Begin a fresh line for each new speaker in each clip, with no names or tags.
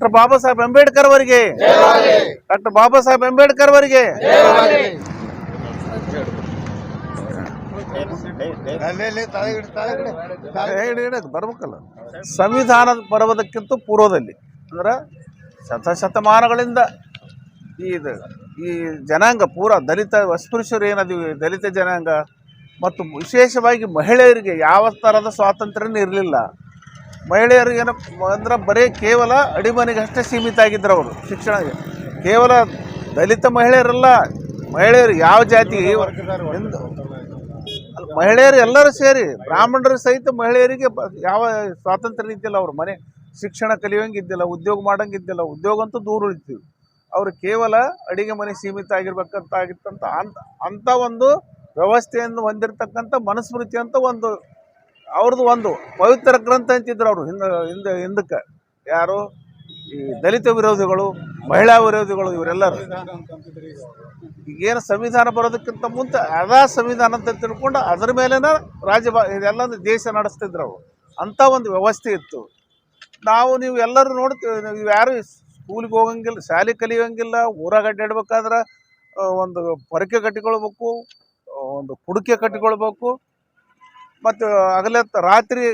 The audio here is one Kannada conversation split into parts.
ಡಾಕ್ಟರ್ ಬಾಬಾ ಸಾಹೇಬ್ ಅಂಬೇಡ್ಕರ್ ಅವರಿಗೆ. ಡಾಕ್ಟರ್ ಬಾಬಾ ಸಾಹೇಬ್ ಅಂಬೇಡ್ಕರ್ ಅವರಿಗೆ. ಬರ್ಬೇಕಲ್ಲ. ಸಂವಿಧಾನದ ಬರುವುದಕ್ಕಿಂತ ಪೂರ್ವದಲ್ಲಿ ಅಂದ್ರೆ ಶತಶತಮಾನಗಳಿಂದ ಈ ಈ ಜನಾಂಗ ಪೂರ ದಲಿತ ಅಸ್ಪೃಶ್ಯರು ಏನದೀವಿ ದಲಿತ ಜನಾಂಗ ಮತ್ತು ವಿಶೇಷವಾಗಿ ಮಹಿಳೆಯರಿಗೆ ಯಾವ ಥರದ ಸ್ವಾತಂತ್ರ್ಯನೂ ಇರಲಿಲ್ಲ. ಮಹಿಳೆಯರಿಗೆ ಅಂದ್ರೆ ಬರೀ ಕೇವಲ ಅಡಿಮನೆಗೆ ಅಷ್ಟೇ ಸೀಮಿತ ಆಗಿದ್ರು ಅವರು ಶಿಕ್ಷಣ ಕೇವಲ ದಲಿತ ಮಹಿಳೆಯರಲ್ಲ, ಮಹಿಳೆಯರು ಯಾವ ಜಾತಿ ಮಹಿಳೆಯರು ಎಲ್ಲರೂ ಸೇರಿ, ಬ್ರಾಹ್ಮಣರು ಸಹಿತ ಮಹಿಳೆಯರಿಗೆ ಯಾವ ಸ್ವಾತಂತ್ರ್ಯ ಇದ್ದಿಲ್ಲ ಅವರು. ಮನೆ ಶಿಕ್ಷಣ ಕಲಿಯೋಂಗಿದ್ದಿಲ್ಲ ಉದ್ಯೋಗ ಮಾಡೋಂಗಿದ್ದಿಲ್ಲ, ಉದ್ಯೋಗ ಅಂತೂ ದೂರ ಉಳಿತೀವಿ ಅವರು ಕೇವಲ ಅಡಿಗೆ ಮನೆ ಸೀಮಿತ ಆಗಿರ್ಬೇಕಂತ ಆಗಿತ್ತಂತ ಅಂತ ಅಂಥ ಒಂದು ವ್ಯವಸ್ಥೆಯನ್ನು ಹೊಂದಿರತಕ್ಕಂಥ ಮನಸ್ಮೃತಿ ಅಂತ ಒಂದು ಅವ್ರದ್ದು ಒಂದು ಪವಿತ್ರ ಗ್ರಂಥ ಅಂತಿದ್ರು ಅವರು, ಹಿಂದೆ ಹಿಂದೆ, ಹಿಂದಕ್ಕೆ. ಯಾರು? ಈ ದಲಿತ ವಿರೋಧಿಗಳು, ಮಹಿಳಾ ವಿರೋಧಿಗಳು, ಇವರೆಲ್ಲರೂ. ಈಗೇನು ಸಂವಿಧಾನ ಬರೋದಕ್ಕಿಂತ ಮುಂಚೆ ಅದಾ ಸಂವಿಧಾನ ಅಂತ ತಿಳ್ಕೊಂಡು ಅದ್ರ ಮೇಲೆನ ರಾಜ್ಯ ಇದೆಲ್ಲ ದೇಶ ನಡೆಸ್ತಿದ್ರು ಅವರು. ಅಂಥ ಒಂದು ವ್ಯವಸ್ಥೆ ಇತ್ತು. ನಾವು ನೀವು ಎಲ್ಲರೂ ನೋಡ್ತೀವಿ, ನೀವು ಯಾರು ಸ್ಕೂಲಿಗೆ ಹೋಗಂಗಿಲ್ಲ, ಶಾಲೆ ಕಲಿಯೋಂಗಿಲ್ಲ, ಊರಾಗ ಅಡ್ಡಾಡ್ಬೇಕಾದ್ರೆ ಒಂದು ಪೊರಕೆ ಕಟ್ಟಿಕೊಳ್ಬೇಕು ಒಂದು ಕುಡಿಕೆ ಕಟ್ಟಿಕೊಳ್ಬೇಕು ಮತ್ತು ಹಗಲತ್ತ ರಾತ್ರಿ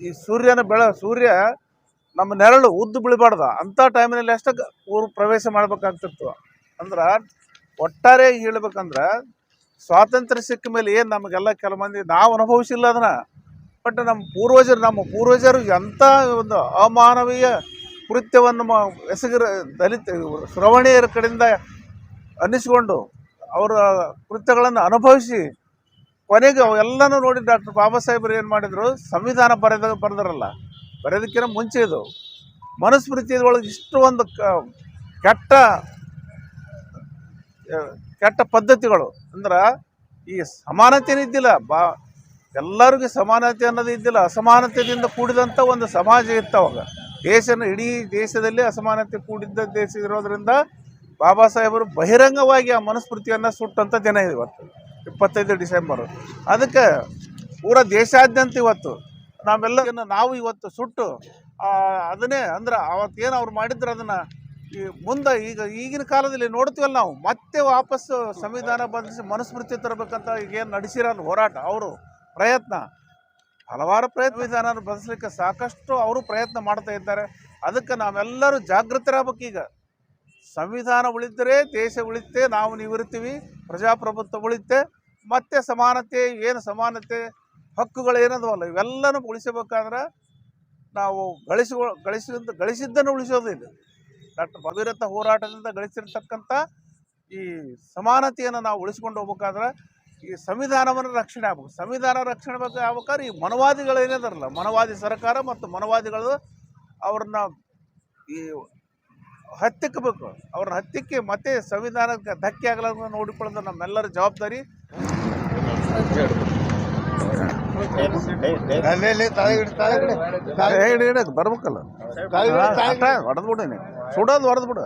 ಈ ಸೂರ್ಯನ ಬೆಳ, ಸೂರ್ಯ ನಮ್ಮ ನೆರಳು ಉದ್ದು ಬೀಳಬಾರ್ದ. ಅಂಥ ಟೈಮಿನಲ್ಲಿ ಅಷ್ಟೇ ಊರು ಪ್ರವೇಶ ಮಾಡಬೇಕಾಗ್ತಿತ್ತು. ಅಂದ್ರೆ ಒಟ್ಟಾರೆ ಹೇಳ್ಬೇಕಂದ್ರೆ ಸ್ವಾತಂತ್ರ್ಯ ಸಿಕ್ಕ ಮೇಲೆ ಏನು ನಮಗೆಲ್ಲ ಕೆಲ ಮಂದಿ ನಾವು ಅನುಭವಿಸಿಲ್ಲ ಅದನ್ನು. ಬಟ್ ನಮ್ಮ ಪೂರ್ವಜರು ನಮ್ಮ ಪೂರ್ವಜರು ಎಂಥ ಒಂದು ಅಮಾನವೀಯ ಕೃತ್ಯವನ್ನು ಎಸಗಿರ, ದಲಿತ, ಶ್ರವಣೀಯರ ಕಡೆಯಿಂದ ಅನ್ನಿಸ್ಕೊಂಡು ಅವರ ಕೃತ್ಯಗಳನ್ನು ಅನುಭವಿಸಿ ಕೊನೆಗೆ ಅವೆಲ್ಲನೂ ನೋಡಿ ಡಾಕ್ಟರ್ ಬಾಬಾ ಸಾಹೇಬರು ಏನು ಮಾಡಿದರು? ಸಂವಿಧಾನ ಬರೆದ, ಬರೆದ್ರಲ್ಲ. ಬರೆಯೋದಕ್ಕಿಂತ ಮುಂಚೆ ಇದು. ಮನುಸ್ಮೃತಿ ಒಳಗೆ ಇಷ್ಟು ಒಂದು ಕೆಟ್ಟ ಕೆಟ್ಟ ಪದ್ಧತಿಗಳು. ಅಂದ್ರೆ ಈ ಸಮಾನತೆನೂ ಇದ್ದಿಲ್ಲ. ಬಾ, ಎಲ್ಲರಿಗೂ ಸಮಾನತೆ ಅನ್ನೋದು ಇದ್ದಿಲ್ಲ. ಅಸಮಾನತೆಯಿಂದ ಕೂಡಿದಂಥ ಒಂದು ಸಮಾಜ ಇತ್ತು ಅವಾಗ. ದೇಶನ ಇಡೀ ದೇಶದಲ್ಲಿ ಅಸಮಾನತೆ ಕೂಡಿದ್ದ ದೇಶ ಇರೋದ್ರಿಂದ ಬಾಬಾ ಸಾಹೇಬರು ಬಹಿರಂಗವಾಗಿ ಆ ಮನುಸ್ಮೃತಿಯನ್ನು ಸುಟ್ಟಂಥ ದಿನ ಇವತ್ತು. ಇಪ್ಪತ್ತೈದು ಡಿಸೆಂಬರು. ಅದಕ್ಕೆ ಪೂರ ದೇಶಾದ್ಯಂತ ಇವತ್ತು ನಾವೆಲ್ಲ ನಾವು ಇವತ್ತು ಸುಟ್ಟು ಅದನ್ನೇ ಅಂದ್ರೆ ಅವತ್ತೇನು ಅವ್ರು ಮಾಡಿದ್ರು ಅದನ್ನು ಈ ಮುಂದೆ ಈಗ ಈಗಿನ ಕಾಲದಲ್ಲಿ ನೋಡ್ತೀವಲ್ಲ ನಾವು, ಮತ್ತೆ ವಾಪಸ್ಸು ಸಂವಿಧಾನ ಬದಲಿಸಿ ಮನುಸ್ಮೃತಿ ತರಬೇಕಂತ ಈಗ ಏನು ನಡೆಸಿರಲ್ಲ ಹೋರಾಟ, ಅವರು ಪ್ರಯತ್ನ. ಹಲವಾರು ಪ್ರಯತ್ನ ವಿಧಾನ ಬದಲಿಸಲಿಕ್ಕೆ ಸಾಕಷ್ಟು ಅವರು ಪ್ರಯತ್ನ ಮಾಡ್ತಾ ಇದ್ದಾರೆ. ಅದಕ್ಕೆ ನಾವೆಲ್ಲರೂ ಜಾಗೃತರಾಗಬೇಕು ಈಗ. ಸಂವಿಧಾನ ಉಳಿದರೆ ದೇಶ ಉಳಿತೆ ನಾವು ನೀವು ಪ್ರಜಾಪ್ರಭುತ್ವ ಉಳಿತೆ ಮತ್ತೆ ಸಮಾನತೆ, ಏನು ಸಮಾನತೆ, ಹಕ್ಕುಗಳು ಅಲ್ಲ ಇವೆಲ್ಲನೂ ಉಳಿಸಬೇಕಾದ್ರೆ ನಾವು ಗಳಿಸಿ ಗಳಿಸಿದ ಗಳಿಸಿದ್ದನ್ನು ಉಳಿಸೋದಿಲ್ಲ ಡಾಕ್ಟರ್ ಭಗೀರಥ ಹೋರಾಟದಿಂದ ಗಳಿಸಿರ್ತಕ್ಕಂಥ ಈ ಸಮಾನತೆಯನ್ನು ನಾವು ಉಳಿಸ್ಕೊಂಡು ಹೋಗ್ಬೇಕಾದ್ರೆ ಈ ಸಂವಿಧಾನವನ್ನು ರಕ್ಷಣೆ ಆಗ್ಬೇಕು. ಸಂವಿಧಾನ ರಕ್ಷಣೆ ಬಗ್ಗೆ ಆಗ್ಬೇಕಾದ್ರೆ ಈ ಏನಿದಾರಲ್ಲ, ಮನವಾದಿ ಸರ್ಕಾರ ಮತ್ತು ಮನವಾದಿಗಳು ಅವ್ರನ್ನ ಈ ಹತ್ತಿಕ್ಕಬೇಕು ಅವ್ರನ್ನ ಹತ್ತಿಕ್ಕಿ ಮತ್ತೆ ಸಂವಿಧಾನಕ್ಕೆ ಧಕ್ಕೆ ಆಗಲಾರ್ದು ನೋಡಿಕೊಳ್ಳೋದು ನಮ್ಮೆಲ್ಲರ ಜವಾಬ್ದಾರಿ. ಬರ್ಬೇಕಲ್ಲ. ಹೊಡೆದ್ಬಿಡು ಸುಡೋದು ಹೊಡೆದ್ಬಿಡು